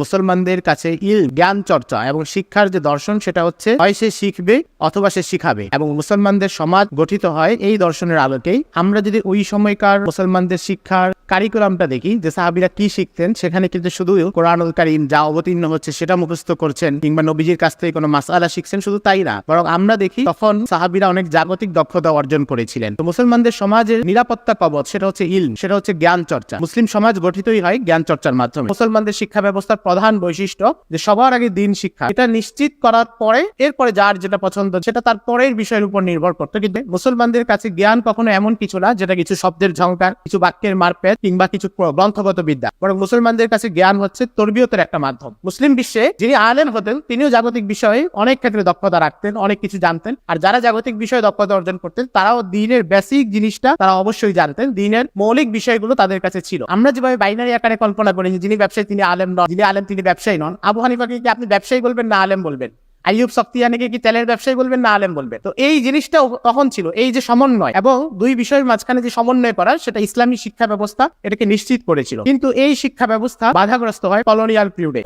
মুসলমানদের কাছে ইল জ্ঞান চর্চা এবং শিক্ষার যে দর্শন, সেটা হচ্ছে হয় সে শিখবে অথবা সে শিখাবে এবং মুসলমানদের সমাজ গঠিত হয় এই দর্শনের আলোকেই। আমরা যদি ওই সময়কার মুসলমানদের শিক্ষার কারিকুলামটা দেখি, যে সাহাবিরা কি শিখতেন, সেখানে কিন্তু শুধু কোরআনুল কারিম যা অবতীর্ণ হচ্ছে সেটা মুখস্থ করছেন কিংবা নবীজির কাছ থেকে কোনো মাসালা শিখছেন, শুধু তাই না। বরং আমরা দেখি তখন সাহাবিরা অনেক জাগতিক দক্ষতা অর্জন করেছিলেন। তো মুসলমানদের সমাজের নিরাপত্তা কবচ সেটা হচ্ছে ইলম, সেটা হচ্ছে জ্ঞান চর্চা। মুসলিম সমাজ গঠিতই হয় জ্ঞান চর্চার মাধ্যমে। মুসলমানদের শিক্ষা ব্যবস্থার প্রধান বৈশিষ্ট্য যে সবার আগে দিন শিক্ষা। এটা নিশ্চিত করার পরে, এরপরে যার যেটা পছন্দ, সেটা তার পরের বিষয়ের উপর নির্ভর করতো। কিন্তু মুসলমানদের কাছে জ্ঞান কখনো এমন কিছু না, যেটা কিছু শব্দের ঝংকার, কিছু বাক্যের মারপেট, কিংবা কিছু গ্রন্থগত বিদ্যা বরং মুসলমানদের কাছে জ্ঞান হচ্ছে তরবিয়তের একটা মাধ্যম। মুসলিম বিশ্বে যিনি আলেম হতেন, তিনিও জাগতিক বিষয়ে অনেক ক্ষেত্রে দক্ষতা রাখতেন, অনেক কিছু জানতেন। আর যারা জাগতিক বিষয়ে দক্ষতা অর্জন করতেন, তারাও দিনের বেসিক জিনিসটা তারা অবশ্যই জানতেন। দিনের মৌলিক বিষয়গুলো তাদের কাছে ছিল। আমরা যেভাবে বাইনারি আকারে কল্পনা করি যিনি ব্যবসায়ী, তিনি আলেম নন, যিনি আলেম, তিনি ব্যবসায়ী নন। আবু হানিফাকে কি আপনি ব্যবসায়ী বলবেন না আলেম বলবেন? আইয়ুব সক্তিয়ানিকে কি তেলের ব্যবসায়ী বলবেন না আলেম বলবেন? তো এই জিনিসটা তখন ছিল, এই যে সমন্বয় এবং দুই বিষয়ের মাঝখানে যে সমন্বয় করা সেটা ইসলামী শিক্ষা ব্যবস্থা এটাকে নিশ্চিত করেছিল। কিন্তু এই শিক্ষা ব্যবস্থা বাধাগ্রস্ত হয় কলোনিয়াল পিরিয়ডে।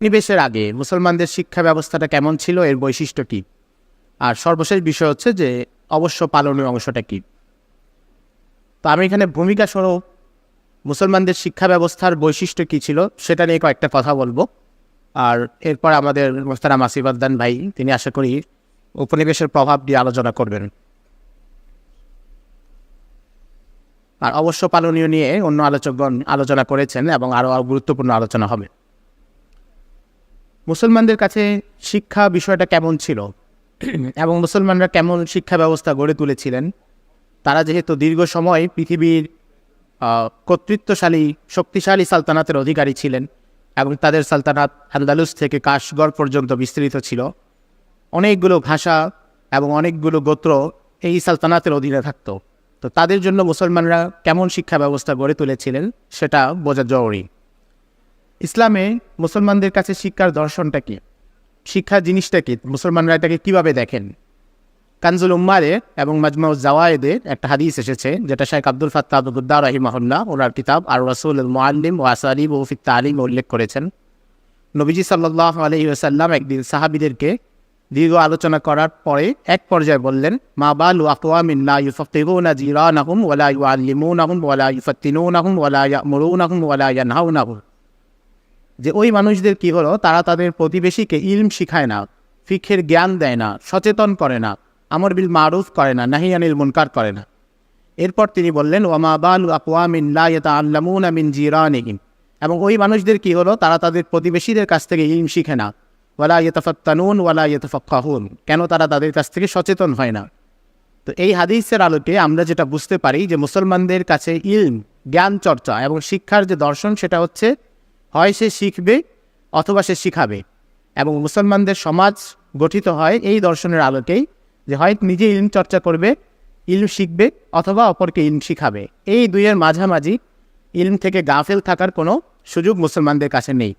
নিবেশের আগে, মুসলমানদের শিক্ষা ব্যবস্থাটা কেমন ছিল, এর বৈশিষ্ট্য কি? আর সর্বশেষ বিষয় হচ্ছে যে, অবশ্য পালনীয় অংশটা কি? তো আমি এখানে ভূমিকা স্বরূপ মুসলমানদের শিক্ষা ব্যবস্থার বৈশিষ্ট্য কী ছিল, সেটা নিয়ে কয়েকটা কথা বলব। আর এরপর আমাদের মোস্তারাম আসিফাদ্দান ভাই, তিনি আশা করি উপনিবেশের প্রভাব দিয়ে আলোচনা করবেন। আর অবশ্য পালনীয় নিয়ে অন্য আলোচকগণ আলোচনা করেছেন এবং আরও গুরুত্বপূর্ণ আলোচনা হবে। মুসলমানদের কাছে শিক্ষা বিষয়টা কেমন ছিল এবং মুসলমানরা কেমন শিক্ষা ব্যবস্থা গড়ে তুলেছিলেন, তারা যেহেতু দীর্ঘ সময় পৃথিবীর কর্তৃত্বশালী, শক্তিশালী সালতানাতের অধিকারী ছিলেন এবং তাদের সালতানাত আন্দালুস থেকে কাশগড় পর্যন্ত বিস্তৃত ছিল। অনেকগুলো ভাষা এবং অনেকগুলো গোত্র এই সালতানাতের অধীনে থাকতো। তো তাদের জন্য মুসলমানরা কেমন শিক্ষা ব্যবস্থা গড়ে তুলেছিলেন, সেটা বোঝা জরুরি। ইসলামে মুসলমানদের কাছে শিক্ষার দর্শনটা কি? শিক্ষা জিনিসটা কি? মুসলমানরা এটাকে কীভাবে দেখেন? কানজুল উম্মারে এবং মাজমাউ জাওয়ায়েদে একটা হাদিস এসেছে, যেটা শেখ আব্দুল ফাত্তা আবুদ্দা রাহিমাহুল্লাহ ওনার কিতাব আর রসুল মোয়াল্লিম ও আসারিব ও ফিত তালিম উল্লেখ করেছেন। নবীজি সাল্লাহ আলহি আসাল্লাম একদিন সাহাবিদেরকে দীর্ঘ আলোচনা করার পরে এক পর্যায়ে বললেন, মা বালু আকওয়ামিন লা ইউফাক্কিহুনা জিরানাহুম ওয়ালা ওয়ালা যে ওই মানুষদের কি হলো? তারা তাদের প্রতিবেশীকে ইলম শিখায় না ফিক্ষের জ্ঞান দেয় না, সচেতন করে না। আমর বিল মারুফ করে না নাহিয়ানিল মুনকার করে না। এরপর তিনি বললেন, ওয়ামা বাল আকওয়ামিন লা ইয়াতাআল্লামুনা মিন জিরানিহিম এবং ওই মানুষদের কি হলো? তারা তাদের প্রতিবেশীদের কাছ থেকে ইম শিখে না। ওয়ালা ইয়াতাফাত্তানুন, ওয়ালা ইয়াতাফাক্কাহুন। কেন তারা তাদের কাছ থেকে সচেতন হয় না? তো এই হাদিসের আলোকে আমরা যেটা বুঝতে পারি যে মুসলমানদের কাছে ইলম, জ্ঞান চর্চা এবং শিক্ষার যে দর্শন সেটা হচ্ছে, হয় সে শিখবে অথবা সে শিখাবে। এবং মুসলমানদের সমাজ গঠিত হয় এই দর্শনের আলোকেই যে হয় নিজে ইলম চর্চা করবে, ইলম শিখবে অথবা অপরকে ইলম শিখাবে। এই দুইয়ের মাঝামাঝি ইলম থেকে গাফেল থাকার কোনো সুযোগ মুসলমানদের কাছে নেই।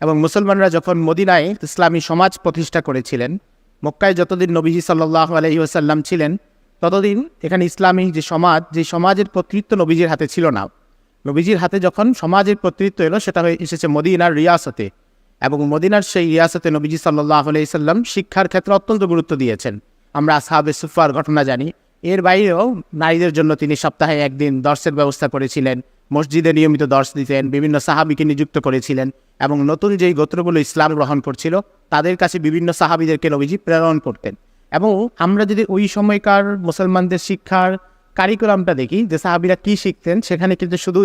এবং মুসলমানরা যখন মদিনায় ইসলামী সমাজ প্রতিষ্ঠা করেছিলেন, মক্কায় যতদিন নবীজি সাল্লাহ আলহি আসাল্লাম ছিলেন, ততদিন এখানে ইসলামী যে সমাজ, যে সমাজের কর্তৃত্ব নবীজির হাতে ছিল না। নবীজির হাতে যখন সমাজের কর্তৃত্ব এলো, সেটা হয়ে এসেছে মদিনার রিয়াসতে। এবং মদিনার সেই রিয়াসতে নবীজি সাল্লাহ আলাইসাল্লাম শিক্ষার ক্ষেত্রে অত্যন্ত গুরুত্ব দিয়েছেন। আমরা আসহাবে সুফার ঘটনা জানি। এর বাইরেও নারীদের জন্য তিনি সপ্তাহে একদিন দর্শের ব্যবস্থা করেছিলেন, মসজিদে নিয়মিত দর্শ দিতেন, বিভিন্ন সাহাবিকে নিযুক্ত করেছিলেন এবং নতুন যেই গোত্রগুলো ইসলাম গ্রহণ করছিল, তাদের কাছে বিভিন্ন সাহাবিদেরকে নবীজি প্রেরণ করতেন। এবং আমরা যদি ওই সময়কার মুসলমানদের শিক্ষার কারিকুলামটা দেখি, যে সাহাবিরা কি শিখতেন, সেখানে কিন্তু শুধু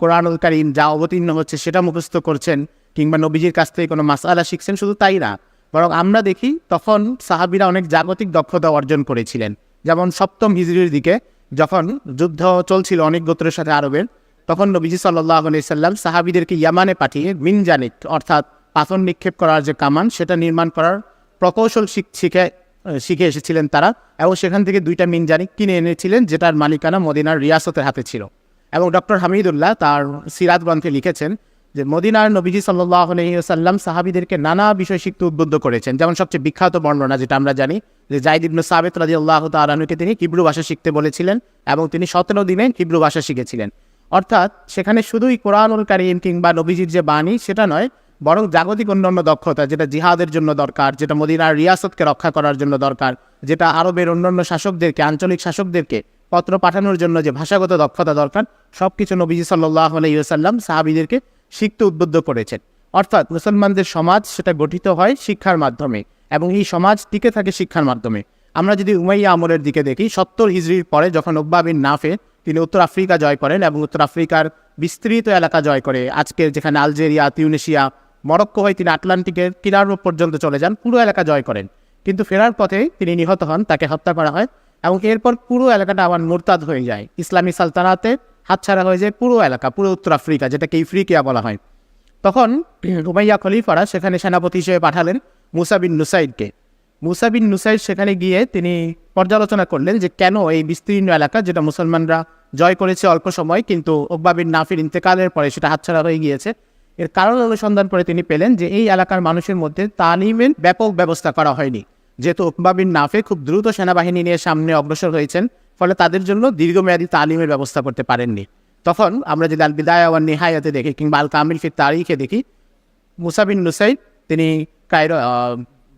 কোরআনুল কারিম যা অবতীর্ণ হচ্ছে সেটা মুখস্থ করছেন কিংবা নবীজির কাছ থেকে কোনো মাসালা শিখছেন, শুধু তাই না? বরং আমরা দেখি তখন সাহাবিরা অনেক জাগতিক দক্ষতা অর্জন করেছিলেন। যেমন সপ্তম হিজড়ির দিকে যখন যুদ্ধ চলছিল অনেক গোত্রের সাথে আরবের, তখন নবীজি সাল্লাহ সাল্লাম সাহাবিদেরকে ইয়ামানে পাঠিয়ে মিনজানিক অর্থাৎ পাথর নিক্ষেপ করার যে কামান, সেটা নির্মাণ করার প্রকৌশল শিখ- শিখে শিখে এসেছিলেন তারা এবং সেখান থেকে দুইটা মিনজানিক কিনে এনেছিলেন, যেটার মালিকানা মদিনার রিয়াসতের হাতে ছিল। এবং ডক্টর হামিদুল্লাহ তার সিরাত গ্রন্থে লিখেছেন যে মদিনার নবীজি সাল্লাহ সাল্লাম সাহাবিদেরকে নানা বিষয় শিখতে উদ্বুদ্ধ করেছেন। যেমন সবচেয়ে বিখ্যাত বর্ণনা যেটা আমরা জানি যে জাইদ ইবনু সাবেত রাজি আল্লাহ তালানুকে তিনি হিব্রু ভাষা শিখতে বলেছিলেন এবং তিনি সতেরো দিনে হিব্রু ভাষা শিখেছিলেন। অর্থাৎ সেখানে শুধুই কোরআনুল কারিম কিংবা নবীজির যে বাণী সেটা নয়, বরং জাগতিক অন্যান্য দক্ষতা, যেটা জিহাদের জন্য দরকার, যেটা মদিনার রিয়াসতকে রক্ষা করার জন্য দরকার, যেটা আরবের অন্যান্য শাসকদেরকে, আঞ্চলিক শাসকদেরকে পত্র পাঠানোর জন্য যে ভাষাগত দক্ষতা দরকার সব কিছু নবীজি সাল্লাহ আলাইসাল্লাম সাহাবিদেরকে শিখতে উদ্বুদ্ধ করেছেন। অর্থাৎ মুসলমানদের সমাজ সেটা গঠিত হয় শিক্ষার মাধ্যমে এবং এই সমাজ টিকে থাকে শিক্ষার মাধ্যমে। আমরা যদি উমাইয়া আমলের দিকে দেখি, সত্তর হিজড়ির পরে যখন বিন নাফে তিনি উত্তর আফ্রিকা জয় করেন এবং উত্তর আফ্রিকার বিস্তৃত এলাকা জয় করে। আজকের যেখানে আলজেরিয়া, তিউনেশিয়া, মরক্কো হয়ে তিনি আটলান্টিকের কিনার পর্যন্ত চলে যান, পুরো এলাকা জয় করেন। কিন্তু ফেরার পথে তিনি নিহত হন, তাকে হত্যা করা হয় এবং এরপর পুরো এলাকাটা আবার মোরতাদ হয়ে যায়। ইসলামী সালতানাতে হাতছাড়া হয়ে যায় পুরো এলাকা, পুরো উত্তর আফ্রিকা, যেটাকে ইফ্রিকিয়া বলা হয়। তখন উমাইয়া খলিফারা সেখানে সেনাপতি হিসেবে পাঠালেন মুসাবিন নুসাইদকে মুসা বিন নুসাইদ সেখানে গিয়ে তিনি পর্যালোচনা করলেন যে কেন এই বিস্তীর্ণ এলাকা যেটা মুসলমানরা জয় করেছে অল্প সময়, কিন্তু ওকবা বিন নাফির ইন্তেকালের পরে সেটা হাতছাড়া হয়ে গিয়েছে। এর কারণ অনুসন্ধান করে তিনি পেলেন যে এই এলাকার মানুষের মধ্যে তালিমের ব্যাপক ব্যবস্থা করা হয়নি। যেহেতু ওকবা বিন নাফে খুব দ্রুত সেনাবাহিনী নিয়ে সামনে অগ্রসর হয়েছেন ফলে তাদের জন্য দীর্ঘমেয়াদী তালিমের ব্যবস্থা করতে পারেননি। তখন আমরা যদি আল বিদায় আওয়ার নিহায়াতে দেখি কিংবা আল কামিল ফির তারিখে দেখি মুসাবিন নুসাইদ তিনি কায়রো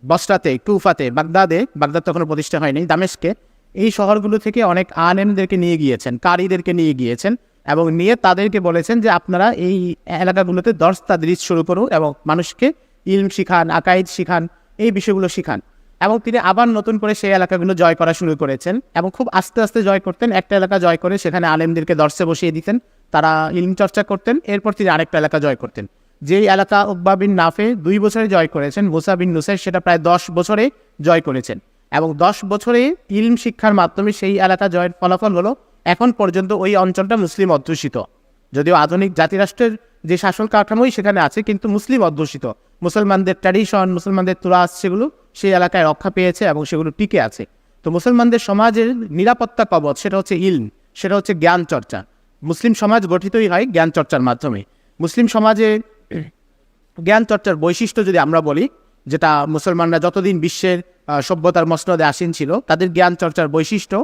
বসরাতে, কুফাতে, বাগদাদে, বাগদাদ তখনও প্রতিষ্ঠা হয়নি দামেশকে এই শহরগুলো থেকে অনেক আলেমদেরকে নিয়ে গিয়েছেন, কারিদেরকে নিয়ে গিয়েছেন এবং নিয়ে তাদেরকে বলেছেন যে আপনারা এই এলাকাগুলোতে দর্শ তাদরিস শুরু করুন এবং মানুষকে ইলম শিখান আকাইদ শিখান, এই বিষয়গুলো শিখান। এবং তিনি আবার নতুন করে সেই এলাকাগুলো জয় করা শুরু করেছেন এবং খুব আস্তে আস্তে জয় করতেন। একটা এলাকা জয় করে সেখানে আলেমদেরকে দর্শে বসিয়ে দিতেন, তারা ইলম চর্চা করতেন, এরপর তিনি আরেকটা এলাকা জয় করতেন। যেই এলাকা উকবা বিন নাফে দুই বছরে জয় করেছেন, মুসা বিন নুসাইর সেটা প্রায় দশ বছরে জয় করেছেন। এবং দশ বছরে ইলম শিক্ষার মাধ্যমে সেই এলাকা জয়ের ফলাফল হলো, এখন পর্যন্ত ওই অঞ্চলটা মুসলিম অধ্যুষিত। যদিও আধুনিক জাতিরাষ্ট্রের যে শাসন কাঠামোই সেখানে আছে, কিন্তু মুসলিম অধ্যুষিত। মুসলমানদের ট্র্যাডিশন মুসলমানদের তুরাস সেগুলো সেই এলাকায় রক্ষা পেয়েছে এবং সেগুলো টিকে আছে। তো মুসলমানদের সমাজের নিরাপত্তা কবচ, সেটা হচ্ছে ইলম, সেটা হচ্ছে জ্ঞান চর্চা। মুসলিম সমাজ গঠিতই হয় জ্ঞান চর্চার মাধ্যমে। মুসলিম সমাজে জ্ঞান চর্চার বৈশিষ্ট্য যদি আমরা বলি, যেটা মুসলমানরা যতদিন বিশ্বের সভ্যতার মসনদে আসীন ছিল, তাদের জ্ঞান চর্চার বৈশিষ্ট্য,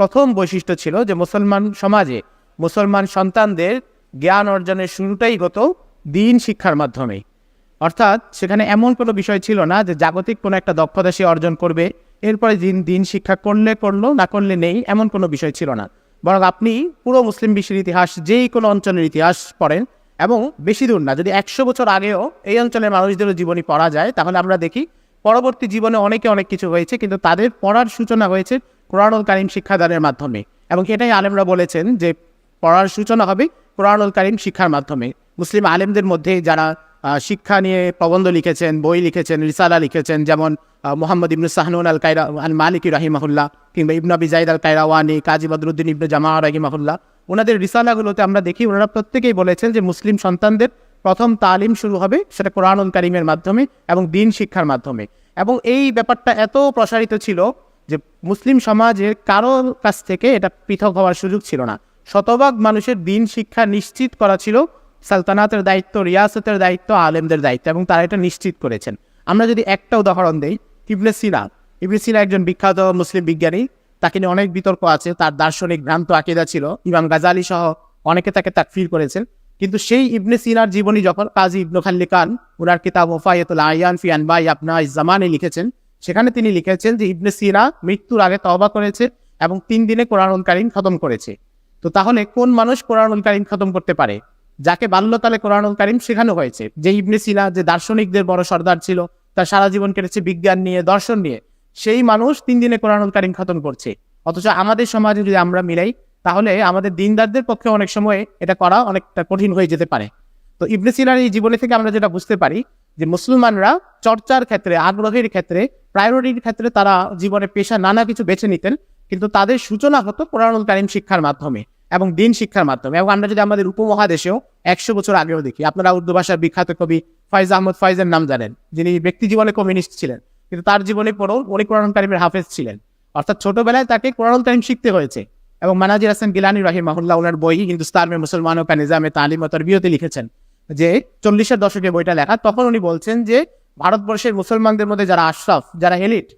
প্রথম বৈশিষ্ট্য ছিল যে মুসলমান সমাজে মুসলমান সন্তানদের জ্ঞান অর্জনের শুরুটাই হতো দিন শিক্ষার মাধ্যমে। অর্থাৎ সেখানে এমন কোনো বিষয় ছিল না যে জাগতিক কোনো একটা দক্ষতা সে অর্জন করবে। এরপরে দিন দিন শিক্ষা করলে করল, না করলে নেই, এমন কোনো বিষয় ছিল না। বরং আপনি পুরো মুসলিম বিশ্বের ইতিহাস, যেই কোনো অঞ্চলের ইতিহাস পড়েন, এবং বেশি দূর না, যদি একশো বছর আগেও এই অঞ্চলের মানুষদেরও জীবনী পড়া যায়, তাহলে আমরা দেখি পরবর্তী জীবনে অনেকে অনেক কিছু হয়েছে, কিন্তু তাদের পড়ার সূচনা হয়েছে কোরআনুল কারিম শিক্ষাদানের মাধ্যমে। এবং এটাই আলেমরা বলেছেন যে, পড়ার সূচনা হবে কোরআনুল কারিম শিক্ষার মাধ্যমে। মুসলিম আলেমদের মধ্যে যারা শিক্ষা নিয়ে প্রবন্ধ লিখেছেন, বই লিখেছেন, রিসালা লিখেছেন, যেমন মোহাম্মদ ইবনু সাহনুন আল কায়রা আল, মালিকি রাহিমাহুল্লাহ, কিংবা ইবনু আবি জাইদ আল কায়রাওয়ানি কাজী বদরুদ্দিন ইবনু জামা রাহিমাহুল্লাহ। ওনাদের রিসালাগুলোতে আমরা দেখি, ওনারা প্রত্যেকেই বলেছেন যে মুসলিম সন্তানদের প্রথম তালিম শুরু হবে সেটা কোরআনুল কারিমের মাধ্যমে এবং দিন শিক্ষার মাধ্যমে। এবং এই ব্যাপারটা এত প্রসারিত ছিল যে মুসলিম সমাজের কারোর কাছ থেকে এটা পৃথক হওয়ার সুযোগ ছিল না। শতভাগ মানুষের দিন শিক্ষা নিশ্চিত করা ছিল সালতানাতের দায়িত্ব, রিয়াসতের দায়িত্ব, আলেমদের দায়িত্ব, এবং তারা এটা নিশ্চিত করেছেন। আমরা যদি একটা উদাহরণ দিই, ইবনে সিনা। ইবনে সিনা একজন বিখ্যাত মুসলিম বিজ্ঞানী, তাকে নিয়ে অনেক বিতর্ক আছে, তার দার্শনিক ভ্রান্ত আকিদা ছিল, ইমাম গাজালি সহ অনেকে তাকে তাকফির করেছেন। কিন্তু সেই ইবনে সিনার জীবনী যখন কাজী ইবনু খাল্লিকান ওনার কিতাব ওফায়তুল আয়ান ফি আনবাই আপনা জামানে লিখেছেন, সেখানে তিনি লিখেছেন যে ইবনে সিনা মৃত্যুর আগে তওবা করেছে এবং তিন দিনে কোরআনুল খতম করেছে। তো তাহলে কোন মানুষ কোরআনুল খতম করতে পারে? যাকে বাল্যকালে কোরআনুল কারিম শেখানো হয়েছে, যে ইবনে সিনা, যে দার্শনিকদের বড় সর্দার ছিল, তার সারা জীবন কেটেছে বিজ্ঞান নিয়ে, দর্শন নিয়ে, সেই মানুষ তিন দিনে কোরআনুল কারিম খতম করছে। অথচ আমাদের সমাজে যদি আমরা মিলাই, তাহলে আমাদের দিনদারদের পক্ষে অনেক সময় এটা করা অনেকটা কঠিন হয়ে যেতে পারে। তো ইবনে সিনার এই জীবনী থেকে আমরা যেটা বুঝতে পারি, যে মুসলমানরা চর্চার ক্ষেত্রে, আগ্রহের ক্ষেত্রে প্রায়োরিটির ক্ষেত্রে তারা জীবনে পেশা নানা কিছু বেছে নিতেন, কিন্তু তাদের সূচনা হতো কোরআনুল কারিম শিক্ষার মাধ্যমে। এবং দিন শিক্ষার মাধ্যমে। এবং আমরা যদি আমাদের উপমহাদেশেও একশো বছর আগেও দেখি, আপনারা উর্দু ভাষার বিখ্যাত কবি ফয়জ আহমদ ফয়জের নাম জানেন, যিনি ব্যক্তি জীবনে কমিউনিস্ট ছিলেন, কিন্তু তার জীবনে পরেও উনি কোরআন কারিমের হাফেজ ছিলেন। অর্থাৎ ছোটবেলায় তাকে কোরআনুল কারিম শিখতে হয়েছে। এবং মানাজির হাসান গিলানি রাহিমাহুল্লাহ ওনার বই হিন্দুস্তান মে মুসলমানও কা নিজামে তালিম ও তরবিয়তে লিখেছেন, যে চল্লিশের দশকে বইটা লেখা, তখন উনি বলছেন যে ভারতবর্ষের মুসলমানদের মধ্যে যারা আশরাফ, যারা এলিট,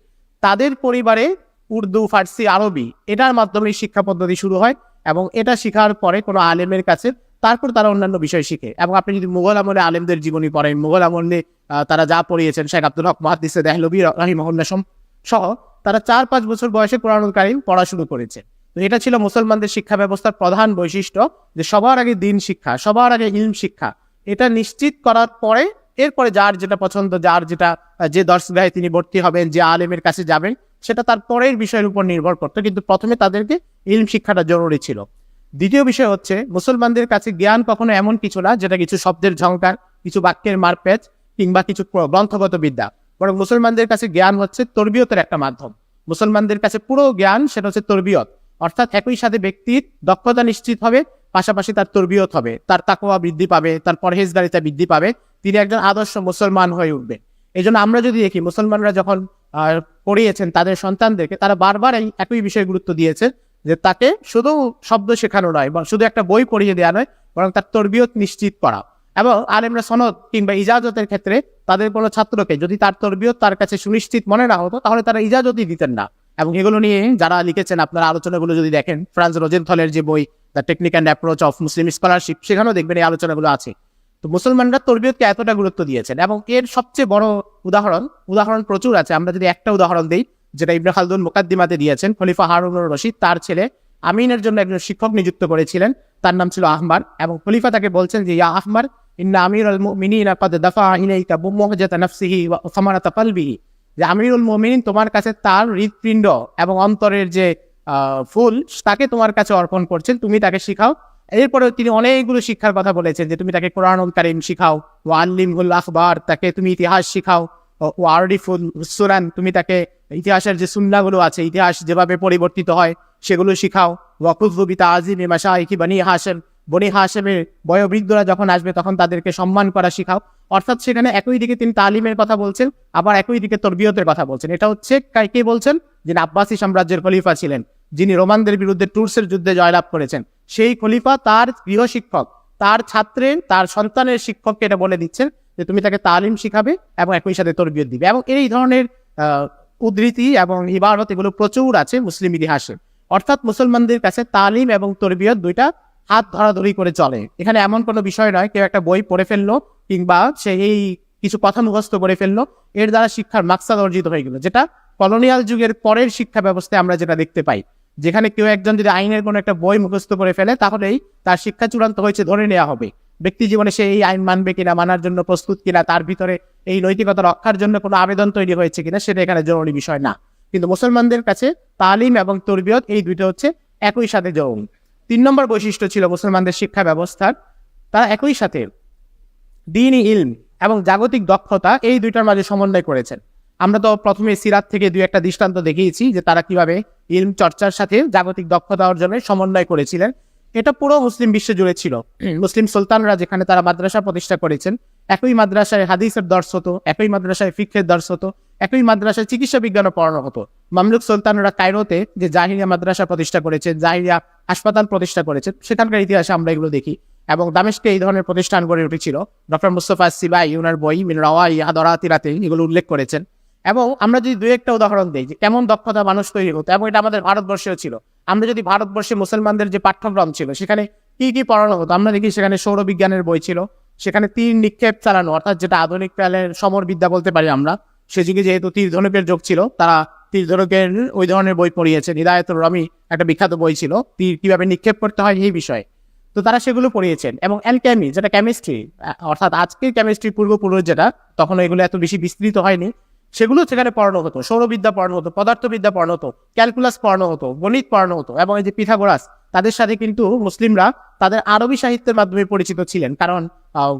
তাদের পরিবারে উর্দু, ফার্সি, আরবি, এটার মাধ্যমে শিক্ষা পদ্ধতি শুরু হয়। এবং এটা শেখার পরে কোনো আলেমের কাছে তারপর তারা অন্যান্য বিষয় শিখে। এবং আপনি যদি মুঘল আমলে আলেমদের জীবনী পড়েন, মুঘল আমলে তারা যা পড়িয়েছেন, শেখ আব্দুল হক মাহাদিসে দেহলবি রাহিমহল্লা সহ তারা চার পাঁচ বছর বয়সে কোরআনুল কারিম পড়া শুরু করেছে। তো এটা ছিল মুসলমানদের শিক্ষা ব্যবস্থার প্রধান বৈশিষ্ট্য যে সবার আগে দিন শিক্ষা, সবার আগে ইলম শিক্ষা। এটা নিশ্চিত করার পরে, এরপরে যার যেটা পছন্দ, যার যেটা যে দর্শগাহে তিনি ভর্তি হবেন, যে আলেমের কাছে যাবেন সেটা তার পরের বিষয়ের উপর নির্ভর করতো, কিন্তু প্রথমে তাদেরকে ইলম শিক্ষাটা জরুরি ছিল। দ্বিতীয় বিষয় হচ্ছে, মুসলমানদের কাছে জ্ঞান কখনো এমন কিছু না, যেটা কিছু শব্দের ঝংকার, কিছু বাক্যের মারপ্যাচ কিংবা কিছু গ্রন্থগত বিদ্যা। বরং মুসলমানদের কাছে জ্ঞান হচ্ছে তরবিয়তের একটা মাধ্যম। মুসলমানদের কাছে পুরো জ্ঞান সেটা হচ্ছে তরবিয়ত। অর্থাৎ একই সাথে ব্যক্তির দক্ষতা নিশ্চিত হবে, পাশাপাশি তার তরবিয়ত হবে। তার তাকোয়া বৃদ্ধি পাবে, তার পরহেজগারিতা বৃদ্ধি পাবে। তিনি একজন আদর্শ মুসলমান হয়ে উঠবেন। এই জন্য আমরা যদি দেখি মুসলমানরা যখন পড়িয়েছেন তাদের সন্তানদেরকে, তারা বারবার এই একই বিষয়ে গুরুত্ব দিয়েছে যে তাকে শুধু শব্দ শেখানো নয় বা শুধু একটা বই পড়িয়ে দেওয়া নয়, বরং তার তরবিয়ত নিশ্চিত করা। এবং আলেমরা সনদ কিংবা ইজাজতের ক্ষেত্রে তাদের কোনো ছাত্রকে যদি তার তরবিয়ত তার কাছে সুনিশ্চিত মনে না হতো, তাহলে তারা ইজাজতই দিতেন না। এবং এগুলো নিয়ে যারা লিখেছেন, আপনার আলোচনাগুলো যদি দেখেন, ফ্রান্স রোজেনথলের যে বই the technique and approach of Muslim scholarship সেখানেও দেখবেন এই আলোচনাগুলো আছে। তো মুসলমানরা তরবিয়তকে এতটা গুরুত্ব দিয়েছেন এবং এর সবচেয়ে বড় উদাহরণ উদাহরণ প্রচুর আছে, আমরা যদি একটা উদাহরণ দিই, যেটা ইবনে খালদুন মুকাদ্দিমাতে দিয়েছেন, খলিফা হারুনুর রশিদ, তার ছেলে আমিনের জন্য একজন শিক্ষক নিযুক্ত করেছিলেন, তার নাম ছিল আহমার এবং খলিফা তাকে বলছেন যে, ইয়া আহমার, ইন্না কলবিহি। যে আমিরুল তোমার কাছে তার হৃদপিণ্ড এবং অন্তরের যে ফুল, তাকে তোমার কাছে অর্পণ করছেন, তুমি তাকে শিখাও। এরপরে তিনি অনেকগুলো শিক্ষার কথা বলেছেন যে তুমি তাকে কোরআনুল কারিম শিখাও ও আল্লিমুল আখবার, তাকে তুমি ইতিহাস শিখাও, ও- আরডিফুল সুরান, তুমি তাকে ইতিহাসের যে সুন্নাগুলো আছে, ইতিহাস যেভাবে পরিবর্তিত হয়, সেগুলো শিখাও। ওয়াকুজবিতা আজিমে মাসাইকি বানি হাসেম বনি হাসেমের বয়োবৃদ্ধরা যখন আসবে তখন তাদেরকে সম্মান করা শিখাও। অর্থাৎ সেখানে একই দিকে তিনি তালিমের কথা বলছেন, আবার একই দিকে তরবিয়তের কথা বলছেন। এটা হচ্ছে কে বলছেন? যিনি আব্বাসী সাম্রাজ্যের খলিফা ছিলেন, যিনি রোমানদের বিরুদ্ধে টুর্সের যুদ্ধে জয়লাভ করেছেন। সেই খলিফা তার গৃহ শিক্ষক, তার ছাত্রের, তার সন্তানের শিক্ষককে এটা বলে দিচ্ছেন যে তুমি তাকে তালিম শিখাবে এবং একই সাথে তরবিয়ত দিবে এবং এই ধরনের উদ্ধৃতি এবং ইবারত এগুলো প্রচুর আছে মুসলিম ইতিহাসে। অর্থাৎ মুসলমানদের কাছে তালিম এবং তরবিয়ত দুইটা হাত ধরাধরি করে চলে। এখানে এমন কোনো বিষয় নয়, কেউ একটা বই পড়ে ফেলল কিংবা সে এই কিছু কথা মুখস্থ করে ফেলল, এর দ্বারা শিক্ষার মাকসাদ অর্জিত হয়ে গেল। যেটা কলোনিয়াল যুগের পরের শিক্ষা ব্যবস্থায় আমরা যেটা দেখতে পাই। যেখানে কেউ একজন যদি আইনের কোনো একটা বই মুখস্থ করে ফেলে, তাহলেই তার শিক্ষা চূড়ান্ত হয়েছে ধরে নেওয়া হবে। ব্যক্তি জীবনে সে এই আইন মানবে কিনা, মানার জন্য প্রস্তুত কিনা, তার ভিতরে এই নৈতিকতা রক্ষার জন্য কোনো আবেদন তৈরি হয়েছে কিনা, সেটা এখানে জরুরি বিষয় না। কিন্তু মুসলমানদের কাছে তালিম এবং তরবিয়ত এই দুইটা হচ্ছে একই সাথে জরুরি। তিন নম্বর বৈশিষ্ট্য ছিল মুসলমানদের শিক্ষা ব্যবস্থার। তারা একই সাথে দিন ইলম এবং জাগতিক দক্ষতা এই দুইটার মাঝে সমন্বয় করেছেন। আমরা তো প্রথমে সিরাত থেকে দুই একটা দৃষ্টান্ত দেখিয়েছি যে তারা কীভাবে ইলম চর্চার সাথে জাগতিক দক্ষতা অর্জনের সমন্বয় করেছিলেন। এটা পুরো মুসলিম বিশ্ব জুড়ে ছিল। মুসলিম সুলতানরা যেখানে তারা মাদ্রাসা প্রতিষ্ঠা করেছেন একই মাদ্রাসায় হাদিসের দর্শ হতো একই মাদ্রাসায় ফিক্ষের দর্শ হতো একই মাদ্রাসায় চিকিৎসা বিজ্ঞানও পড়ানো হতো। মামলুক সুলতানরা কায়রোতে যে জাহিরিয়া মাদ্রাসা প্রতিষ্ঠা করেছেন জাহিরিয়া হাসপাতাল প্রতিষ্ঠা করেছেন সেখানকার ইতিহাসে আমরা এগুলো দেখি। এবং দামেশকে এই ধরনের প্রতিষ্ঠান গড়ে উঠেছিল। ডক্টর মুস্তফা সিবাই উনার বই মিন রাওয়া ইয়াদরাতিরাতে এগুলো উল্লেখ করেছেন। এবং আমরা যদি দু একটা উদাহরণ দিই যে কেমন দক্ষতা মানুষ তৈরি হতো এবং এটা আমাদের ভারতবর্ষেও ছিল। আমরা যদি ভারতবর্ষে মুসলমানদের যে পাঠ্যক্রম ছিল, সেখানে কি কি পড়ানো হতো? আমরা দেখি সেখানে সৌরবিজ্ঞানের বই ছিল, সেখানে তীর নিক্ষেপ চালানো, অর্থাৎ যেটা আধুনিক কালের সমর বিদ্যা বলতে পারি আমরা, সে যুগে যেহেতু তীর ধনুকের যোগ ছিল, তারা তীর ধনুকের ওই ধরনের বই পড়িয়েছেন। হৃদায়তুর রমি একটা বিখ্যাত বই ছিল, তীর কীভাবে নিক্ষেপ করতে হয় এই বিষয়ে। তো তারা সেগুলো পড়িয়েছেন এবং অ্যালকেমি যেটা কেমিস্ট্রি অর্থাৎ আজকের কেমিস্ট্রি পূর্বপুরুষ যেটা তখন এগুলো এত বেশি বিস্তৃত হয়নি। সেগুলো সেখানে পড়ানো হতো, সৌরবিদ্যা পড়ানো হতো, পদার্থবিদ্যা পড়ানো হতো, ক্যালকুলাস পড়ানো হতো, গণিত পড়ানো হতো এবং এই যে পিথাগোরাস, তাদের সাথে কিন্তু মুসলিমরা তাদের আরবি সাহিত্যের মাধ্যমে পরিচিত ছিলেন। কারণ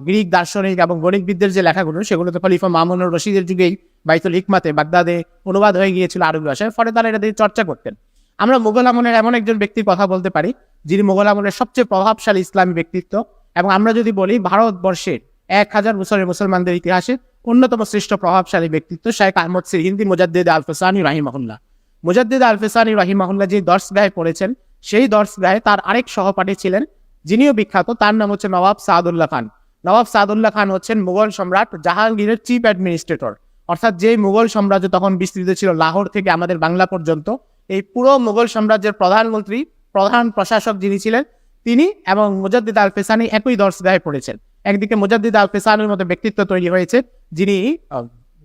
গ্রিক দার্শনিক এবং গণিতবিদদের যে লেখাগুলো সেগুলো তো খলিফা মামুনুর রশিদের যুগেই বাইতুল হিকমাতে বাগদাদে অনুবাদ হয়ে গিয়েছিল আরবি ভাষায়, ফলে তারা এটা দিয়ে চর্চা করতেন। আমরা মুঘল আমলের এমন একজন ব্যক্তির কথা বলতে পারি, যিনি মুঘল আমলের সবচেয়ে প্রভাবশালী ইসলামী ব্যক্তিত্ব এবং আমরা যদি বলি ভারতবর্ষের এক হাজার বছরের মুসলমানদের ইতিহাসে অন্যতম শ্রেষ্ঠ প্রভাবশালী ব্যক্তিত্ব শাহেখ আহমদ সির হিন্দি মুজাদ্দিদ আল ফেসানি রাহিমাহুল্লাহ। মুজাদ্দিদ আল ফেসানি রাহিমাহুল্লাহ যে দর্শগাহে পড়েছেন, সেই দর্শগাহে তার আরেক সহপাঠী ছিলেন, যিনিও বিখ্যাত, তার নাম হচ্ছে নবাব সাদুল্লাহ খান। নবাব সাদুল্লাহ খান হচ্ছেন মুঘল সম্রাট জাহাঙ্গীরের চিফ অ্যাডমিনিস্ট্রেটর। অর্থাৎ যে মুঘল সাম্রাজ্য তখন বিস্তৃত ছিল লাহোর থেকে আমাদের বাংলা পর্যন্ত, এই পুরো মুঘল সাম্রাজ্যের প্রধানমন্ত্রী, প্রধান প্রশাসক যিনি ছিলেন, তিনি এবং মুজাদ্দিদ আল ফেসানি একই দর্শগাহে পড়েছেন। একদিকে মুজাদ্দিদ আল ফেসানির মতো ব্যক্তিত্ব তৈরি হয়েছে যিনি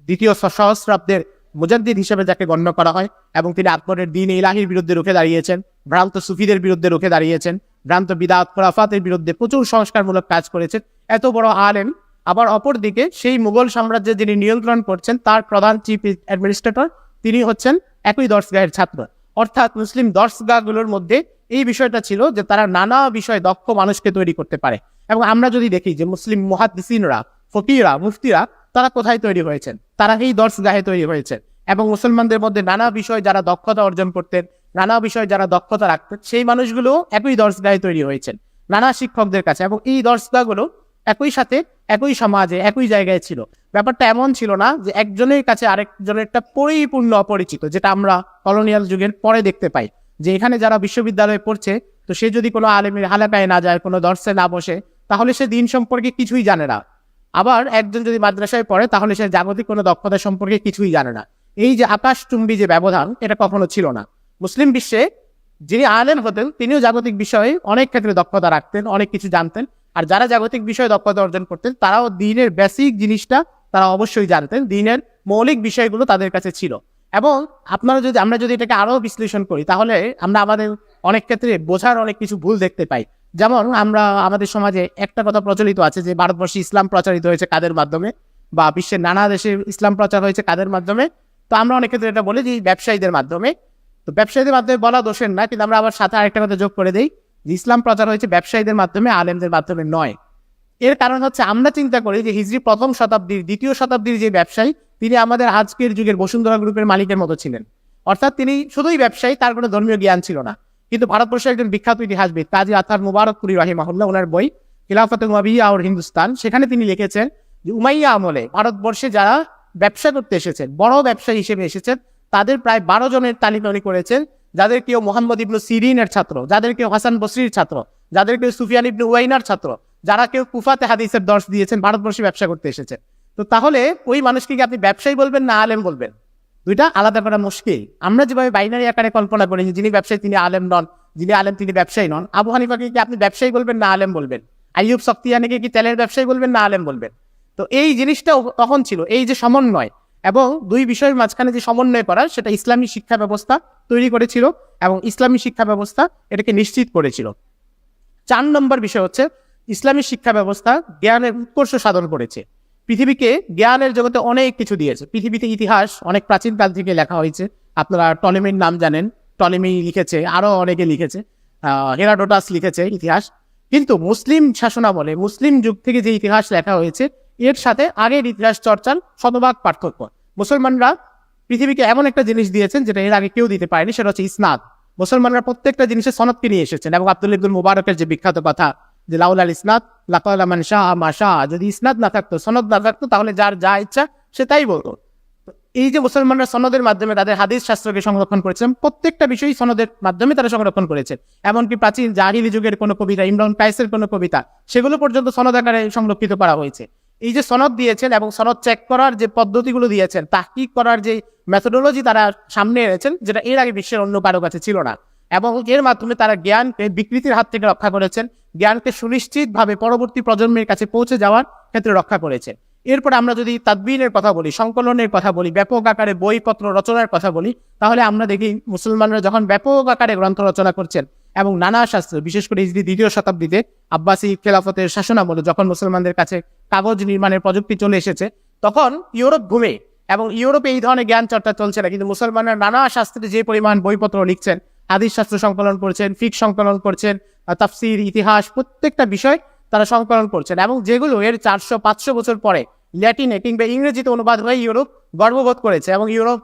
দ্বিতীয় সহস্রাব্দের মুজাদ্দিদ হিসেবে যাকে গণ্য করা হয় এবং তিনি আকবরের দিন ইলাহির বিরুদ্ধে রুখে দাঁড়িয়েছেন, ভ্রান্ত সুফিদের বিরুদ্ধে রুখে দাঁড়িয়েছেন, ভ্রান্ত বিদাত খোরাফাতের বিরুদ্ধে প্রচুর সংস্কারমূলক কাজ করেছেন, এত বড় আলেম। আবার অপরদিকে সেই মুঘল সাম্রাজ্যে যিনি নিয়ন্ত্রণ করছেন, তার প্রধান চিফ অ্যাডমিনিস্ট্রেটর, তিনি হচ্ছেন একই দর্শগাহের ছাত্র। অর্থাৎ মুসলিম দর্শগাহগুলোর মধ্যে এই বিষয়টা ছিল যে তারা নানা বিষয়ে দক্ষ মানুষকে তৈরি করতে পারে। এবং আমরা যদি দেখি যে মুসলিম মুহাদ্দিসিনরা, ফকিরা, মুফতিরা তারা কোথায় তৈরি হয়েছেন? তারা এই দর্শগাহে তৈরি হয়েছেন। এবং মুসলমানদের মধ্যে নানা বিষয় যারা দক্ষতা অর্জন করতেন, নানা বিষয় যারা দক্ষতা রাখতেন, সেই মানুষগুলো একই দর্শগাহে তৈরি হয়েছেন, নানা শিক্ষকদের কাছে। এবং এই দর্শগাগুলো একই সাথে, একই সমাজে, একই জায়গায় ছিল। ব্যাপারটা এমন ছিল না যে একজনের কাছে আরেকজনেরটা পরিপূর্ণ অপরিচিত, যেটা আমরা কলোনিয়াল যুগের পরে দেখতে পাই। যে এখানে যারা বিশ্ববিদ্যালয়ে পড়ছে, তো সে যদি কোনো আলেমের হালাকায় না যায়, কোনো দর্শে না বসে, তাহলে সে দিন সম্পর্কে কিছুই জানে না। আবার একজন যদি মাদ্রাসায় পড়ে, তাহলে সে জাগতিক কোনো দক্ষতা সম্পর্কে কিছুই জানে না। এই যে আকাশচুম্বী যে ব্যবধান, এটা কখনো ছিল না। মুসলিম বিশ্বে যিনি আলেম হতেন, তিনিও জাগতিক বিষয়ে অনেক ক্ষেত্রে দক্ষতা রাখতেন, অনেক কিছু জানতেন। আর যারা জাগতিক বিষয়ে দক্ষতা অর্জন করতেন, তারাও দিনের বেসিক জিনিসটা তারা অবশ্যই জানতেন। দিনের মৌলিক বিষয়গুলো তাদের কাছে ছিল। এবং আপনারা যদি, আমরা যদি এটাকে আরও বিশ্লেষণ করি, তাহলে আমরা আমাদের অনেক ক্ষেত্রে বোঝার অনেক কিছু ভুল দেখতে পাই। যেমন আমরা আমাদের সমাজে একটা কথা প্রচলিত আছে যে ভারতবর্ষে ইসলাম প্রচারিত হয়েছে কাদের মাধ্যমে? বা বিশ্বের নানা দেশে ইসলাম প্রচার হয়েছে কাদের মাধ্যমে? তো আমরা অনেক ক্ষেত্রে এটা বলি যে ব্যবসায়ীদের মাধ্যমে। তো ব্যবসায়ীদের মাধ্যমে বলা দোষের না কিন্তু আমরা আবার সাথে আরেকটা কথা যোগ করে দিই। যে ইসলাম প্রচার হয়েছে ব্যবসায়ীদের মাধ্যমে, আলেমদের মাধ্যমে নয়। এর কারণ হচ্ছে আমরা চিন্তা করি যে হিজরি প্রথম শতাব্দীর, দ্বিতীয় শতাব্দীর যে ব্যবসায়ী, তিনি আমাদের আজকের যুগের বসুন্ধরা গ্রুপের মালিকের মতো ছিলেন। অর্থাৎ তিনি শুধুই ব্যবসায়ী, তার কোনো ধর্মীয় জ্ঞান ছিল না। কিন্তু ভারতবর্ষের একজন বিখ্যাত ইতিহাসবিদ কাজী আথার মুবারকপুরি রাহিমাহুল্লাহ, ওনার বই খিলাফত মুয়াবিয়া আর হিন্দুস্তান। সেখানে তিনি লিখেছেন যে, উমাইয়া আমলে ভারতবর্ষে যারা ব্যবসা করতে এসেছেন, বড় ব্যবসায়ী হিসেবে এসেছেন, তাদের প্রায় বারো জনের তালিকা উনি করেছেন। যাদের কেউ মোহাম্মদ ইবনু সিরিনের ছাত্র, যাদের কেউ হাসান বসরির ছাত্র, যাদের কেউ সুফিয়ান ইবনু উয়াইনার ছাত্র, যারা কেউ কুফাতে হাদিসের দর্শ দিয়েছেন, ভারতবর্ষে ব্যবসা করতে এসেছেন। তো তাহলে ওই মানুষকে কি আপনি ব্যবসায়ী বলবেন না আলেম বলবেন? দুইটা আলাদা করা মুশকিল। আমরা যেভাবে বাইনারি আকারে কল্পনা করি যিনি ব্যবসায়ী তিনি আলেম নন, যিনি আলেম তিনি ব্যবসায়ী নন। আবু হানিফাকে কি আপনি ব্যবসায়ী বলবেন না আলেম বলবেন? আইয়ুব শক্তিয়ানিকে কি তেলের ব্যবসায়ী বলবেন না আলেম বলবেন? তো এই জিনিসটা তখন ছিল, এই যে সমন্বয় এবং দুই বিষয়ের মাঝখানে যে সমন্বয় করা সেটা ইসলামী শিক্ষা ব্যবস্থা তৈরি করেছিল এবং ইসলামী শিক্ষা ব্যবস্থা এটাকে নিশ্চিত করেছিল। চার নম্বর বিষয় হচ্ছে, ইসলামী শিক্ষা ব্যবস্থা জ্ঞানের উৎকর্ষ সাধন করেছে। পৃথিবীকে জ্ঞানের জগতে অনেক কিছু দিয়েছে। পৃথিবীতে ইতিহাস, অনেক প্রাচীনকাল থেকে লেখা হয়েছে। আপনারা টলেমির নাম জানেন। টলেমি লিখেছে, আরও অনেকে লিখেছে। হেরাডোটাস লিখেছে ইতিহাস। কিন্তু মুসলিম শাসনামলে, মুসলিম যুগ থেকে যে ইতিহাস লেখা হয়েছে, এর সাথে আগের ইতিহাস চর্চার শতভাগ পার্থক্য। মুসলমানরা পৃথিবীকে এমন একটা জিনিস দিয়েছেন যেটা এর আগে কেউ দিতে পারেনি, সেটা হচ্ছে ইসনাদ। মুসলমানরা প্রত্যেকটা জিনিসের সনদকে নিয়ে এসেছেন এবং আব্দুল ইবদুল মুবারকের যে বিখ্যাত কথা যে লাউলাল ইসনাদ লাকালামান শাহ মা শাহ যদি ইসনাদ না থাকতো, সনদ না থাকতো, তাহলে যার যা ইচ্ছা, সে তাই বলতো। এই যে মুসলমানরা সনদের মাধ্যমে তাদের হাদিস শাস্ত্রকে সংরক্ষণ করেছেন, প্রত্যেকটা বিষয়ই সনদের মাধ্যমে তারা সংরক্ষণ করেছেন এমনকি প্রাচীন জাহিলি যুগের কোনো কবিতা, ইমরান কাইসের কোনো কবিতা, সেগুলো পর্যন্ত সনদ আকারে সংরক্ষিত করা হয়েছে। এই যে সনদ দিয়েছেন এবং সনদ চেক করার যে পদ্ধতিগুলো দিয়েছেন তাহকিক করার যে মেথোডোলজি তারা সামনে এনেছেন, যেটা এর আগে বিশ্বের অন্য কারও কাছে ছিল না। এবং এর মাধ্যমে তারা জ্ঞানকে বিকৃতির হাত থেকে রক্ষা করেছেন। জ্ঞানকে সুনিশ্চিতভাবে পরবর্তী প্রজন্মের কাছে পৌঁছে যাওয়ার ক্ষেত্রে রক্ষা করেছে। এরপর আমরা যদি তাদবিনের কথা বলি, সংকলনের কথা বলি, ব্যাপক আকারে বইপত্র রচনার কথা বলি, তাহলে আমরা দেখি মুসলমানরা যখন ব্যাপক আকারে গ্রন্থ রচনা করছেন এবং নানা শাস্ত্র, বিশেষ করে ইসরি দ্বিতীয় শতাব্দীতে আব্বাসী খেলাফতের শাসনামলে যখন মুসলমানদের কাছে কাগজ নির্মাণের প্রযুক্তি চলে এসেছে, তখন ইউরোপ ঘুমে এবং ইউরোপে এই ধরনের জ্ঞান চর্চা চলছে না, কিন্তু মুসলমানরা নানা শাস্ত্রে যে পরিমাণ বইপত্র লিখছেন হাদিস শাস্ত্র সংকলন করছেন, ফিক সংকলন করছেন তাফসির, ইতিহাস, প্রত্যেকটা বিষয় তারা সংকলন করছেন এবং যেগুলো এর চারশো, পাঁচশো বছর পরে ল্যাটিনে কিংবা ইংরেজিতে অনুবাদ হয়ে ইউরোপ গর্ববোধ করেছে এবং ইউরোপ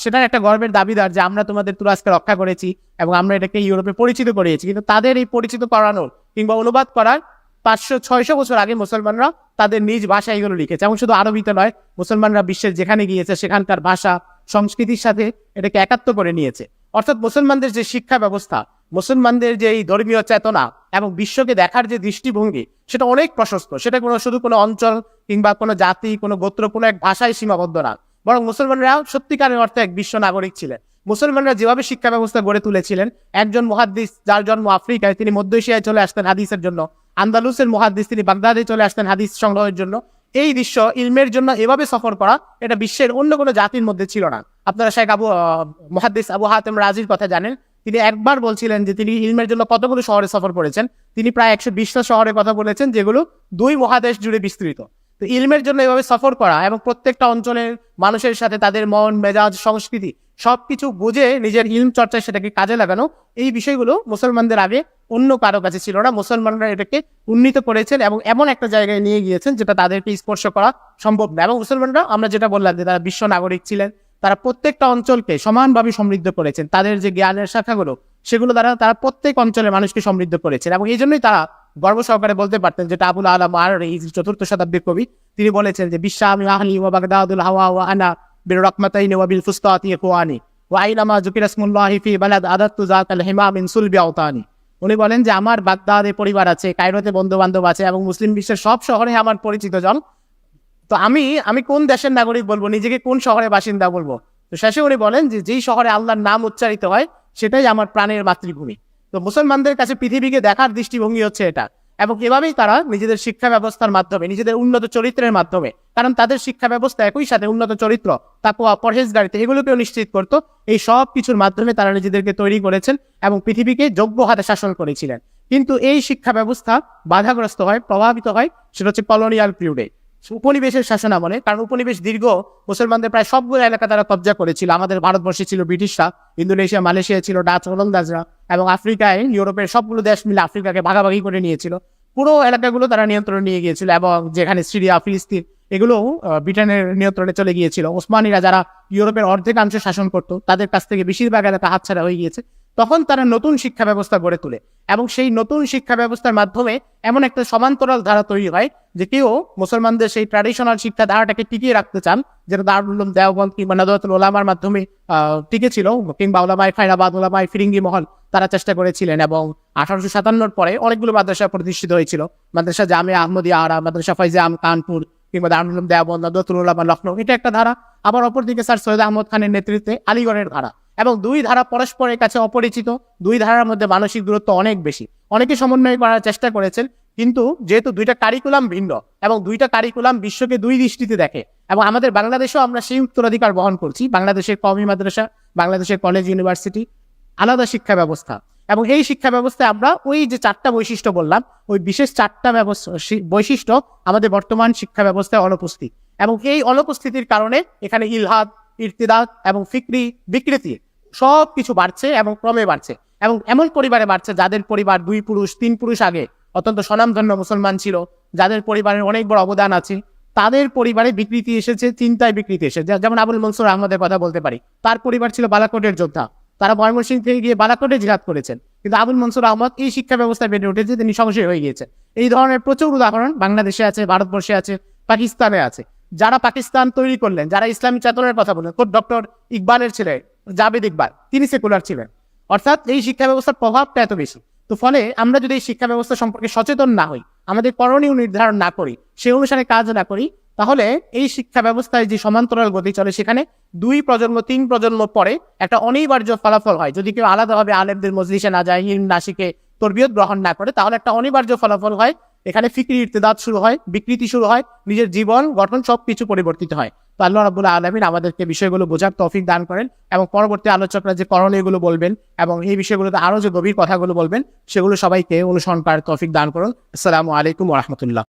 সেটার একটা গর্বের দাবিদার যে আমরা তোমাদের তুরাজকে রক্ষা করেছি এবং আমরা এটাকে ইউরোপে পরিচিত করিয়েছি কিন্তু তাদের এই পরিচিত করানোর কিংবা অনুবাদ করার পাঁচশো, ছয়শো বছর আগে মুসলমানরা তাদের নিজ ভাষায় এগুলো লিখেছে এবং শুধু আরবিতে নয়, মুসলমানরা বিশ্বের যেখানে গিয়েছে সেখানকার ভাষা, সংস্কৃতির সাথে এটাকে একাত্ম করে নিয়েছে। অর্থাৎ মুসলমানদের যে শিক্ষা ব্যবস্থা, মুসলমানদের যে এই ধর্মীয় চেতনা এবং বিশ্বকে দেখার যে দৃষ্টিভঙ্গি, সেটা অনেক প্রশস্ত। সেটা কোনো, শুধু কোনো অঞ্চল কিংবা কোনো জাতি, কোনো গোত্র, কোনো এক ভাষায় সীমাবদ্ধ না। বরং মুসলমানরা সত্যিকারের অর্থে এক বিশ্ব নাগরিক ছিলেন। মুসলমানরা যেভাবে শিক্ষা ব্যবস্থা গড়ে তুলেছিলেন, একজন মহাদ্দিস যার জন্ম আফ্রিকায়, তিনি মধ্য এশিয়ায় চলে আসতেন হাদিসের জন্য। আন্দালুসের মহাদ্দিস, তিনি বাগদাদে চলে আসতেন হাদিস সংগ্রহের জন্য। এই দৃশ্য ইলমের জন্য এভাবে সফর করা, এটা বিশ্বের অন্য কোনো জাতির মধ্যে ছিল না। আপনারা শেখ আবু আহ, মহাদ্দিস আবু হাতেম রাজির কথা জানেন। তিনি একবার বলছিলেন যে তিনি ইলমের জন্য কতগুলো শহরে সফর করেছেন? তিনি প্রায় একশো বিশটা শহরের কথা বলেছেন যেগুলো দুই মহাদেশ জুড়ে বিস্তৃত। তো ইলমের জন্য এভাবে সফর করা এবং প্রত্যেকটা অঞ্চলের মানুষের সাথে তাদের মন মেজাজ সংস্কৃতি সব কিছু বুঝে নিজের ইলম চর্চায় সেটাকে কাজে লাগানো এই বিষয়গুলো মুসলমানদের আগে অন্য কারও কাছে ছিল না। মুসলমানরা এটাকে উন্নীত করেছেন এবং এমন একটা জায়গায় নিয়ে গিয়েছেন যেটা তাদেরকে স্পর্শ করা সম্ভব না। এবং মুসলমানরা আমরা যেটা বললাম যে তারা বিশ্ব নাগরিক ছিলেন তারা প্রত্যেকটা অঞ্চলকে সমানভাবে সমৃদ্ধ করেছেন। তাদের যে জ্ঞানের শাখাগুলো, সেগুলো দ্বারা তারা প্রত্যেক অঞ্চলের মানুষকে সমৃদ্ধ করেছেন এবং এই জন্যই তারা গর্ব সহকারে বলতে পারতেন যেটা আবুল আলম আর চতুর্থ শতাব্দীর কবি, তিনি বলেছেন যে, বিশ্বা আমি আহলি ওয়া বাগদাদুল হাওয়া ওয়া আনা বিল রকমাতাইনি ওয়া বিল ফুস্তাতি ইখওয়ানি ওয়া আইনামা যুকিরা ইসমুল্লাহি ফি বালাদ আদাত্তু যাতাল হিমা মিন সুলবি আওতানি। উনি বলেন যে, আমার বাগদাদে পরিবার আছে, কায়রোতে বন্ধু বান্ধব আছে এবং মুসলিম বিশ্বের সব শহরে আমার পরিচিত জন তো আমি আমি কোন দেশের নাগরিক বলব? নিজেকে কোন শহরের বাসিন্দা বলব? তো শেষে উনি বলেন যে, যেই শহরে আল্লাহর নাম উচ্চারিত হয়, সেটাই আমার প্রাণের মাতৃভূমি। তো মুসলমানদের কাছে পৃথিবীকে দেখার দৃষ্টিভঙ্গি হচ্ছে এটা। এবং এভাবেই তারা নিজেদের শিক্ষা ব্যবস্থার মাধ্যমে, নিজেদের উন্নত চরিত্রের মাধ্যমে, কারণ তাদের শিক্ষা ব্যবস্থা একই সাথে উন্নত চরিত্র, তাকুয়া পরহেজগারিতে এগুলোকেও নিশ্চিত করতো। এই সব কিছুর মাধ্যমে তারা নিজেদেরকে তৈরি করেছেন এবং পৃথিবীকে যোগ্য হাতে শাসন করেছিলেন। কিন্তু এই শিক্ষা ব্যবস্থা বাধাগ্রস্ত হয়, প্রভাবিত হয়, সেটা হচ্ছে কলোনিয়াল পিরিয়ডে উপনিবেশের শাসন আমলে, কারণ উপনিবেশ দীর্ঘ মুসলমানদের প্রায় সবগুলো এলাকা তারা কবজা করেছিল। আমাদের ভারতবর্ষে ছিল ব্রিটিশরা, ইন্দোনেশিয়া, মালয়েশিয়া ছিল ডাচ, ওলন্দাজরা এবং আফ্রিকায় ইউরোপের সবগুলো দেশ মিলে আফ্রিকাকে ভাগাভাগি করে নিয়েছিল। পুরো এলাকাগুলো তারা নিয়ন্ত্রণে নিয়ে গিয়েছিল এবং যেখানে সিরিয়া, ফিলিস্তিন এগুলো ব্রিটেনের নিয়ন্ত্রণে চলে গিয়েছিল। ওসমানীরা যারা ইউরোপের অর্ধেকাংশ শাসন করত, তাদের কাছ থেকে বেশিরভাগ এলাকা হাতছাড়া হয়ে গিয়েছে। তখন তারা নতুন শিক্ষা ব্যবস্থা গড়ে তোলে। এবং সেই নতুন শিক্ষা ব্যবস্থার মাধ্যমে এমন একটা সমান্তরাল ধারা তৈরি হয় যে কেউ মুসলমানদের সেই ট্র্যাডিশনাল শিক্ষা ধারাটাকে টিকিয়ে রাখতে চান যেটা দারুল উলুম দেওবন্দ কিংবা নাদুয়াতুল ওলামার মাধ্যমে আহ, টিকেছিল কিংবা ওলামাই খাইরাবাদ ওলামাই ফিরিঙ্গি মহল তারা চেষ্টা করেছিলেন এবং আঠারোশো সাতান্নর পরে অনেকগুলো মাদ্রাসা প্রতিষ্ঠিত হয়েছিল। মাদ্রাসা জামে আহমদিয়া আরা মাদ্রাসা ফাইজে আম কানপুর কিংবা দারুল উলুম দেওবন্দ নাদুয়াতুল ওলামা লখনৌ এটা একটা ধারা। আবার অপরদিকে স্যার সৈয়দ আহমদ খানের নেতৃত্বে আলিগড়ের ধারা। এবং দুই ধারা পরস্পরের কাছে অপরিচিত, দুই ধারার মধ্যে মানসিক দূরত্ব অনেক বেশি। অনেকে সমন্বয় করার চেষ্টা করেছেন, কিন্তু যেহেতু দুইটা কারিকুলাম ভিন্ন এবং দুইটা কারিকুলাম বিশ্বকে দুই দৃষ্টিতে দেখে এবং আমাদের বাংলাদেশেও আমরা সেই উত্তরাধিকার বহন করছি, বাংলাদেশের কমি মাদ্রাসা, বাংলাদেশের কলেজ ইউনিভার্সিটি আলাদা শিক্ষা ব্যবস্থা। এবং এই শিক্ষা ব্যবস্থায় আমরা ওই যে চারটা বৈশিষ্ট্য বললাম, ওই বিশেষ চারটা বৈশিষ্ট্য আমাদের বর্তমান শিক্ষা ব্যবস্থায় অনুপস্থিত। এবং এই অনুপস্থিতির কারণে এখানে ইলহাদ, ইরতিদাদ এবং ফিকরি বিকৃতি সব কিছু বাড়ছে এবং ক্রমে বাড়ছে এবং এমন পরিবারে বাড়ছে যাদের পরিবার দুই পুরুষ, তিন পুরুষ আগে অত্যন্ত স্বনামধন্য মুসলমান ছিল, যাদের পরিবারের অনেক বড় অবদান আছে, তাদের পরিবারে বিকৃতি এসেছে, চিন্তায় বিকৃতি এসেছে। যেমন আবুল মনসুর আহমদের কথা বলতে পারি, তার পরিবার ছিল বালাকোটের যোদ্ধা। তারা ময়মনসিংহ থেকে গিয়ে বালাকোটে জিহাদ করেছেন। কিন্তু আবুল মনসুর আহমদ এই শিক্ষা ব্যবস্থায় বেড়ে উঠেছে তিনি সংশয় হয়ে গিয়েছেন। এই ধরনের প্রচুর উদাহরণ বাংলাদেশে আছে, ভারতবর্ষে আছে, পাকিস্তানে আছে। যারা পাকিস্তান তৈরি করলেন, যারা ইসলামী চেতনের কথা বললেন ডক্টর ইকবালের ছেলে, জাবেদ ইকবাল, তিনি সেকুলার ছিলেন। অর্থাৎ এই শিক্ষা ব্যবস্থার প্রভাবটা এত বেশি। তো ফলে আমরা যদি এই শিক্ষা ব্যবস্থা সম্পর্কে সচেতন না হই, আমাদের করণীয় নির্ধারণ না করি, সেই অনুসারে কাজ না করি, তাহলে এই শিক্ষা ব্যবস্থায় যে সমান্তরাল গতি চলে সেখানে দুই প্রজন্ম, তিন প্রজন্ম পরে একটা অনিবার্য ফলাফল হয়। যদি কেউ আলাদাভাবে আলেমদের মজলিসে না যায় হিম না শিখে তরবিয়ত গ্রহণ না করে, তাহলে একটা অনিবার্য ফলাফল হয় এখানে ফিক্রি ইর্তেদাদ শুরু হয়, বিকৃতি শুরু হয়, নিজের জীবন, গঠন সব কিছু পরিবর্তিত হয়। তো আল্লাহ রাবুল্লাহ আলমিন আমাদেরকে বিষয়গুলো বোঝার তফিক দান করেন এবং পরবর্তী আলোচকরা যে করণীয়গুলো বলবেন এবং এই বিষয়গুলোতে আরও যে গভীর কথাগুলো বলবেন, সেগুলো সবাইকে অনুসরণ করার তফিক দান করুন। আসসালামু আলাইকুম রহমতুল্লাহ।